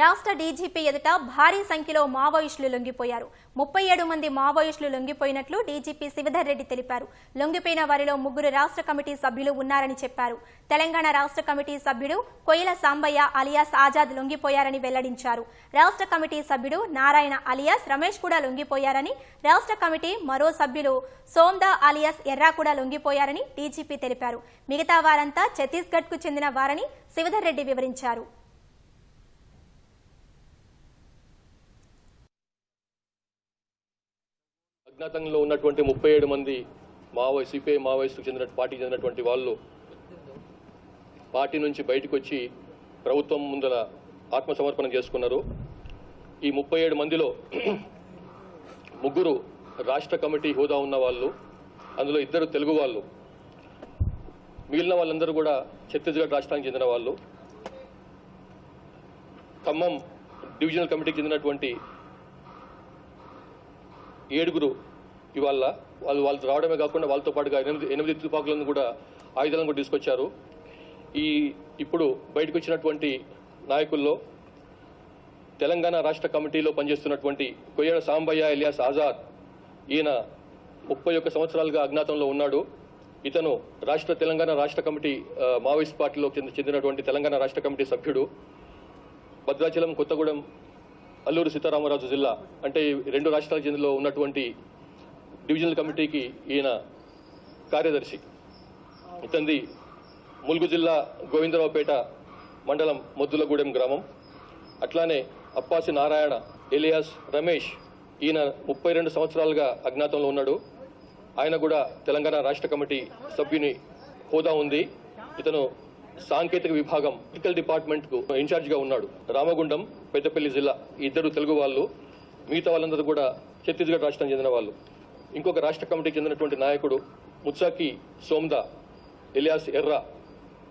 రాష్ట్ర డీజీపీ ఎదుట భారీ సంఖ్యలో మావోయిస్టులు లొంగిపోయారు. ముప్పై ఏడు మంది మావోయిస్టులు లొంగిపోయినట్లు డీజీపీ శివధర్ రెడ్డి తెలిపారు. లొంగిపోయిన వారిలో ముగ్గురు రాష్ట్ర కమిటీ సభ్యులు ఉన్నారని చెప్పారు. తెలంగాణ రాష్ట్ర కమిటీ సభ్యుడు కొయిల సాంబయ్య అలియాస్ ఆజాద్ లొంగిపోయారని వెల్లడించారు. రాష్ట్ర కమిటీ సభ్యుడు నారాయణ అలియాస్ రమేష్ కూడా లొంగిపోయారని రాష్ట్ర కమిటీ మరో సభ్యులు సోమ్దా అలియాస్ ఎర్రా కూడా లొంగిపోయారని డీజీపీ తెలిపారు. మిగతా వారంతా ఛత్తీస్గఢ్కు చెందిన వారని శివధర్ రెడ్డి వివరించారు. గతంలో ఉన్నటువంటి ముప్పై ఏడు మంది మావోయి సిపిఐ మావోయిస్టుకు చెందిన పార్టీకి చెందినటువంటి వాళ్ళు పార్టీ నుంచి బయటకు వచ్చి ప్రభుత్వం ముందర ఆత్మసమర్పణ చేసుకున్నారు. ఈ ముప్పై ఏడు మందిలో ముగ్గురు రాష్ట్ర కమిటీ హోదా ఉన్న వాళ్ళు అందులో ఇద్దరు తెలుగు వాళ్ళు. మిగిలిన వాళ్ళందరూ కూడా ఛత్తీస్గఢ్ రాష్ట్రానికి చెందిన వాళ్ళు. ఖమ్మం డివిజనల్ కమిటీకి చెందినటువంటి ఏడుగురు ఇవాళ వాళ్ళు వాళ్ళు రావడమే కాకుండా వాళ్ళతో పాటుగా ఎనిమిది ఎనిమిది తుపాకులను కూడా ఆయుధాలను కూడా తీసుకొచ్చారు. ఈ ఇప్పుడు బయటకు వచ్చినటువంటి నాయకుల్లో తెలంగాణ రాష్ట్ర కమిటీలో పనిచేస్తున్నటువంటి కొయ్యడ సాంబయ్య ఎలియాస్ ఆజాద్ ఈయన ముప్పై ఒక్క సంవత్సరాలుగా అజ్ఞాతంలో ఉన్నాడు. ఇతను రాష్ట్ర తెలంగాణ రాష్ట్ర కమిటీ మావోయిస్ట్ పార్టీలో చెంది- చెందినటువంటి తెలంగాణ రాష్ట్ర కమిటీ సభ్యుడు. భద్రాచలం కొత్తగూడెం అల్లూరు సీతారామరాజు జిల్లా అంటే రెండు రాష్ట్రాల చెందిలో ఉన్నటువంటి డివిజనల్ కమిటీకి ఈయన కార్యదర్శి. ఇతంది ములుగు జిల్లా గోవిందరావుపేట మండలం మొద్దులగూడెం గ్రామం. అట్లానే అప్పాసి నారాయణ ఎలియాస్ రమేష్ ఈయన ముప్పై రెండు సంవత్సరాలుగా అజ్ఞాతంలో ఉన్నాడు. ఆయన కూడా తెలంగాణ రాష్ట్ర కమిటీ సభ్యుని హోదా ఉంది. ఇతను సాంకేతిక విభాగం మెడికల్ డిపార్ట్మెంట్కు ఉన్నాడు. రామగుండం పెద్దపల్లి జిల్లా ఇద్దరు తెలుగు వాళ్ళు మిగతా వాళ్ళందరూ కూడా ఛత్తీస్గఢ్ రాష్ట్రం చెందిన వాళ్ళు. ఇంకొక రాష్ట్ర కమిటీకి చెందినటువంటి నాయకుడు ముత్సాకి సోమ్దా ఎలియాస్ ఎర్రా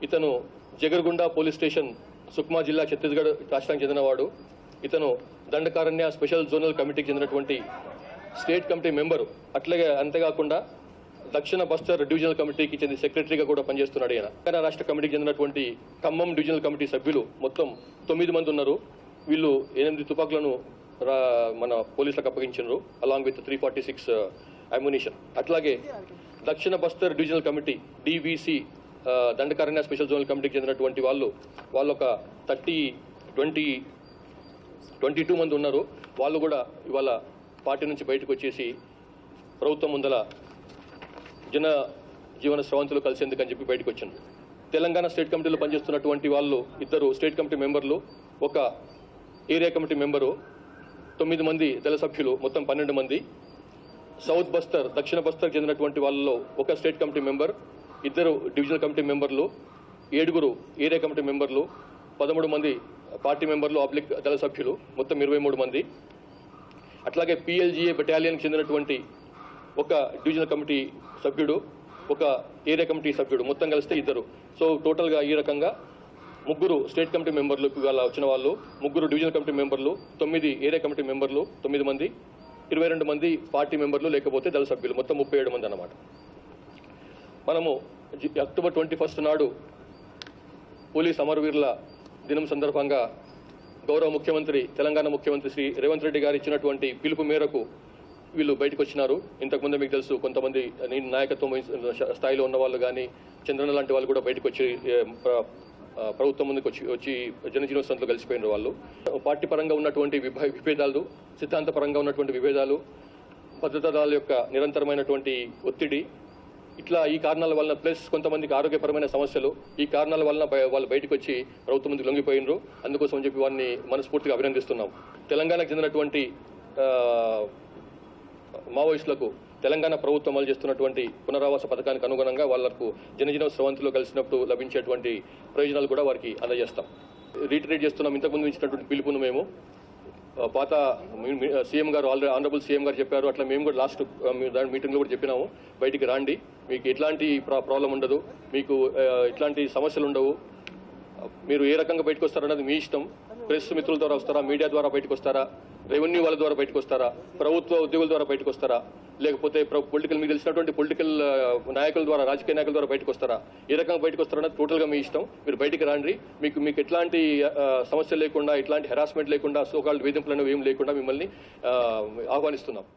ఇతను జగర్గుండ పోలీస్ స్టేషన్ సుక్మా జిల్లా ఛత్తీస్గఢ్ రాష్ట్రానికి చెందినవాడు. ఇతను దండకారణ్య స్పెషల్ జోనల్ కమిటీకి చెందినటువంటి స్టేట్ కమిటీ మెంబరు. అట్లాగే అంతేకాకుండా దక్షిణ బస్తర్ డివిజనల్ కమిటీకి చెందిన సెక్రటరీగా కూడా పనిచేస్తున్నాడు ఆయన తెలంగాణ రాష్ట్ర కమిటీకి చెందినటువంటి ఖమ్మం డివిజనల్ కమిటీ సభ్యులు మొత్తం తొమ్మిది మంది ఉన్నారు. వీళ్ళు ఎనిమిది తుపాకులను రా- మన పోలీసులకు అప్పగించారు along with three forty six ammunition అట్లాగే దక్షిణ Bastar divisional committee DVC Dandakaranya special zonal కమిటీకి చెందినటువంటి వాళ్ళు వాళ్ళు ఒక థర్టీ ట్వంటీ ట్వంటీ టూ మంది ఉన్నారు. వాళ్ళు కూడా ఇవాళ పార్టీ నుంచి బయటకు వచ్చేసి ప్రభుత్వం ముందల జన జీవన స్రవంతులు కలిసేందుకని చెప్పి బయటకు వచ్చింది తెలంగాణ స్టేట్ కమిటీలో పనిచేస్తున్నటువంటి వాళ్ళు ఇద్దరు స్టేట్ కమిటీ మెంబర్లు ఒక ఏరియా కమిటీ మెంబరు తొమ్మిది మంది దళ సభ్యులు మొత్తం పన్నెండు మంది. సౌత్ బస్తర్ దక్షిణ బస్తర్ చెందినటువంటి వాళ్ళలో ఒక స్టేట్ కమిటీ మెంబర్ ఇద్దరు డివిజనల్ కమిటీ మెంబర్లు ఏడుగురు ఏరియా కమిటీ మెంబర్లు పదమూడు మంది పార్టీ మెంబర్లు అబ్లిక్ దళ సభ్యులు మొత్తం ఇరవై మూడు మంది. అట్లాగే పిఎల్జిఏ బెటాలియన్కి చెందినటువంటి ఒక డివిజనల్ కమిటీ సభ్యుడు ఒక ఏరియా కమిటీ సభ్యుడు మొత్తం కలిస్తే ఇద్దరు. సో టోటల్గా ఈ రకంగా ముగ్గురు స్టేట్ కమిటీ మెంబర్లు ఇవాళ వచ్చిన వాళ్ళు ముగ్గురు డివిజనల్ కమిటీ మెంబర్లు తొమ్మిది ఏరియా కమిటీ మెంబర్లు తొమ్మిది మంది. ఇరవై రెండు మంది పార్టీ మెంబర్లు లేకపోతే దళ సభ్యులు. మొత్తం ముప్పై ఏడు మంది అన్నమాట. మనము అక్టోబర్ ట్వంటీ ఫస్ట్ నాడు పోలీస్ అమరవీరుల దినం సందర్భంగా గౌరవ ముఖ్యమంత్రి తెలంగాణ ముఖ్యమంత్రి శ్రీ రేవంత్ రెడ్డి గారు ఇచ్చినటువంటి పిలుపు మేరకు వీళ్ళు బయటకు వచ్చినారు ఇంతకుముందు మీకు తెలుసు కొంతమంది నాయకత్వం స్థాయిలో ఉన్న వాళ్ళు కానీ చంద్రన లాంటి వాళ్ళు కూడా బయటకు వచ్చి ప్రభుత్వం ముందుకు వచ్చి వచ్చి జనజీవనోత్సవంతో కలిసిపోయిన వాళ్ళు. పార్టీ పరంగా ఉన్నటువంటి విభేదాలు సిద్ధాంత పరంగా ఉన్నటువంటి విభేదాలు భద్రతా దళాల యొక్క నిరంతరమైనటువంటి ఒత్తిడి ఇట్లా ఈ కారణాల వలన ప్లస్ కొంతమందికి ఆరోగ్యపరమైన సమస్యలు ఈ కారణాల వలన వాళ్ళు బయటకు వచ్చి ప్రభుత్వం ముందుకు లొంగిపోయినరు. అందుకోసం చెప్పి వారిని మనస్ఫూర్తిగా అభినందిస్తున్నాం. తెలంగాణకు చెందినటువంటి మావోయిస్టులకు తెలంగాణ ప్రభుత్వం అమలు చేస్తున్నటువంటి పునరావాస పథకానికి అనుగుణంగా వాళ్ళకు జనజీవన స్రవంతిలో కలిసినప్పుడు లభించేటువంటి ప్రయోజనాలు కూడా వారికి అందజేస్తాం. రీటరేట్ చేస్తున్నాం. ఇంతకుముందు ఇచ్చినటువంటి పిలుపును మేము పాత సీఎం గారు ఆల్రెడీ ఆనరబుల్ సీఎం గారు చెప్పారు. అట్లా మేము కూడా లాస్ట్ మీటింగ్లో కూడా చెప్పినాము. బయటికి రాండి. మీకు ఎట్లాంటి ప్రాబ్లం ఉండదు. మీకు ఆ, ఎట్లాంటి సమస్యలు ఉండవు. మీరు ఏ రకంగా బయటకు వస్తారన్నది మీ ఇష్టం. ప్రెస్ మిత్రుల ద్వారా వస్తారా? మీడియా ద్వారా బయటకు వస్తారా? రెవెన్యూ వాళ్ళ ద్వారా బయటకు వస్తారా? ప్రభుత్వ ఉద్యోగుల ద్వారా బయటకు వస్తారా? లేకపోతే పొలిటికల్ మీకు తెలిసినటువంటి పొలిటికల్ నాయకుల ద్వారా రాజకీయ నాయకుల ద్వారా బయటకు వస్తారా? ఏ రకంగా బయటకు వస్తారన్నది టోటల్గా మీ ఇష్టం. మీరు బయటికి రాండి. మీకు మీకు ఎట్లాంటి సమస్య లేకుండా ఇట్లాంటి హెరాస్మెంట్ లేకుండా సోకాల్డ్ వేధింపులు అనేవి ఏం లేకుండా మిమ్మల్ని ఆహ్వానిస్తున్నాం.